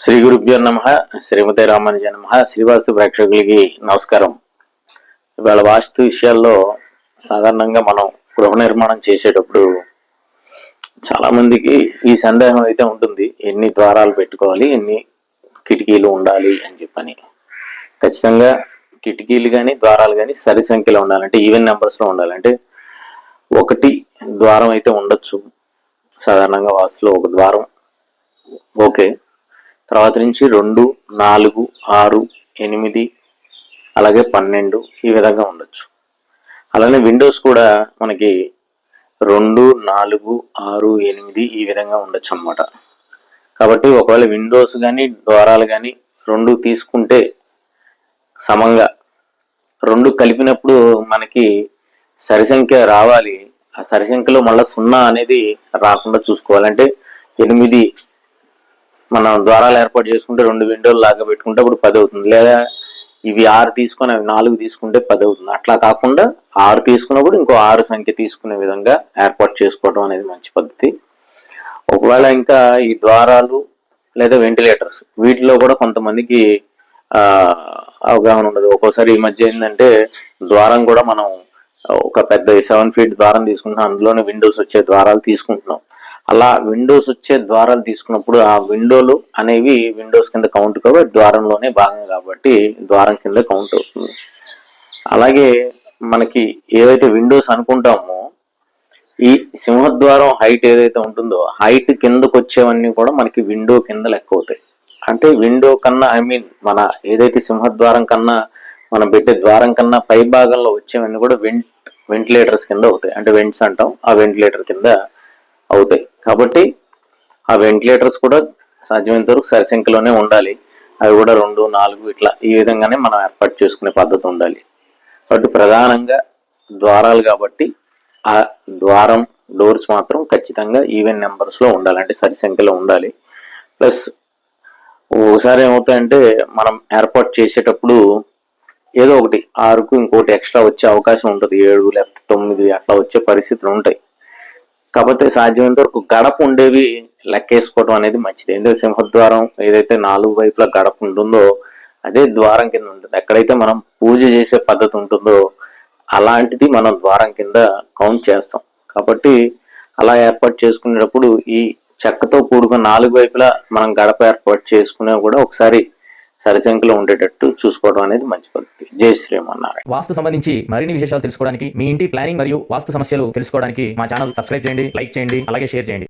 శ్రీ గురుభ్యో నమ శ్రీమతి రామానుజ నమ శ్రీవాస్తు ప్రేక్షకులకి నమస్కారం. ఇవాళ వాస్తు విషయాల్లో సాధారణంగా మనం గృహ నిర్మాణం చేసేటప్పుడు చాలామందికి ఈ సందేహం అయితే ఉంటుంది. ఎన్ని ద్వారాలు పెట్టుకోవాలి ఎన్ని కిటికీలు ఉండాలి అని చెప్పని. ఖచ్చితంగా కిటికీలు కానీ ద్వారాలు కానీ సరి సంఖ్యలో ఉండాలంటే ఈవెన్ నెంబర్స్లో ఉండాలంటే ఒకటి ద్వారం అయితే ఉండొచ్చు. సాధారణంగా వాస్తులో ఒక ద్వారం. ఓకే. తర్వాత నుంచి రెండు నాలుగు ఆరు ఎనిమిది అలాగే పన్నెండు ఈ విధంగా ఉండొచ్చు. అలానే విండోస్ కూడా మనకి రెండు నాలుగు ఆరు ఎనిమిది ఈ విధంగా ఉండొచ్చు అన్నమాట కాబట్టి ఒకవేళ విండోస్ కానీ ద్వారాలు కానీ రెండు తీసుకుంటే సమంగా రెండు కలిపినప్పుడు మనకి సరిసంఖ్య రావాలి. ఆ సరిసంఖ్యలో మళ్ళీ సున్నా అనేది రాకుండా చూసుకోవాలంటే ఎనిమిది మనం ద్వారాలు ఏర్పాటు చేసుకుంటే రెండు విండోలు లాగా పెట్టుకుంటే అప్పుడు పది అవుతుంది. లేదా ఇవి ఆరు తీసుకొని అవి నాలుగు తీసుకుంటే పది అవుతుంది. అట్లా కాకుండా ఆరు తీసుకున్నప్పుడు ఇంకో ఆరు సంఖ్య తీసుకునే విధంగా ఏర్పాటు చేసుకోవడం అనేది మంచి పద్ధతి. ఒకవేళ ఇంకా ఈ ద్వారాలు లేదా వెంటిలేటర్స్ వీటిలో కూడా కొంతమందికి అవగాహన ఉండదు. ఒక్కోసారి ఈ మధ్య ఏంటంటే ద్వారం కూడా మనం ఒక పెద్ద సెవెన్ ఫీట్ ద్వారం తీసుకుంటున్నాం. అందులోనే విండోస్ వచ్చే ద్వారాలు తీసుకుంటున్నాం. అలా విండోస్ వచ్చే ద్వారాలు తీసుకున్నప్పుడు ఆ విండోలు అనేవి విండోస్ కింద కౌంట్ కాబట్టి ద్వారంలోనే భాగం కాబట్టి ద్వారం కింద కౌంట్ అవుతుంది. అలాగే మనకి ఏవైతే విండోస్ అనుకుంటామో ఈ సింహద్వారం హైట్ ఏదైతే ఉంటుందో హైట్ కిందకు వచ్చేవన్నీ కూడా మనకి విండో కింద లెక్క అవుతాయి. అంటే విండో కన్నా ఐ మీన్ మన ఏదైతే సింహద్వారం కన్నా మనం పెట్టే ద్వారం కన్నా పై భాగంలో వచ్చేవన్నీ కూడా వెంట్ వెంటిలేటర్స్ కింద అవుతాయి. అంటే వెంట్స్ అంటాం ఆ వెంటిలేటర్ కింద అవుతాయి. కాబట్టి ఆ వెంటిలేటర్స్ కూడా సాధ్యమైనంత వరకు సరిసంఖ్యలోనే ఉండాలి. అవి కూడా రెండు నాలుగు ఇట్లా ఈ విధంగానే మనం ఏర్పాటు చేసుకునే పద్ధతి ఉండాలి. కాబట్టి ప్రధానంగా ద్వారాలు కాబట్టి ఆ ద్వారం డోర్స్ మాత్రం ఖచ్చితంగా ఈవెన్ నెంబర్స్లో ఉండాలి. అంటే సరి సంఖ్యలో ఉండాలి. ప్లస్ ఒకసారి ఏమవుతాయంటే మనం ఏర్పాటు చేసేటప్పుడు ఏదో ఒకటి ఆరుకు ఇంకోటి ఎక్స్ట్రా వచ్చే అవకాశం ఉంటుంది. ఏడు లేకపోతే తొమ్మిది అట్లా వచ్చే పరిస్థితులు ఉంటాయి. కాకపోతే సాధ్యమైనంత వరకు గడప ఉండేవి లెక్కేసుకోవడం అనేది మంచిది. ఎందుకంటే సింహద్వారం ఏదైతే నాలుగు వైపులా గడప ఉంటుందో అదే ద్వారం కింద ఉంటుంది. ఎక్కడైతే మనం పూజ చేసే పద్ధతి ఉంటుందో అలాంటిది మనం ద్వారం కింద కౌంట్ చేస్తాం. కాబట్టి అలా ఏర్పాటు చేసుకునేటప్పుడు ఈ చెక్కతో కూడుకున్న నాలుగు వైపులా మనం గడప ఏర్పాటు చేసుకునే కూడా ఒకసారి సరిసంఖ్యలో ఉండేటట్టు చూసుకోవడం అనేది మంచి పద్ధతి. జై శ్రీమన్నారాయణ. వాస్తు సంబంధించి మరిన్ని విశేషాలు తెలుసుకోవడానికి మీ ఇంటి ప్లానింగ్ మరియు వాస్తు సమస్యలు తెలుసుకోవడానికి మా ఛానల్ సబ్స్క్రైబ్ చేయండి లైక్ చేయండి అలాగే షేర్ చేయండి.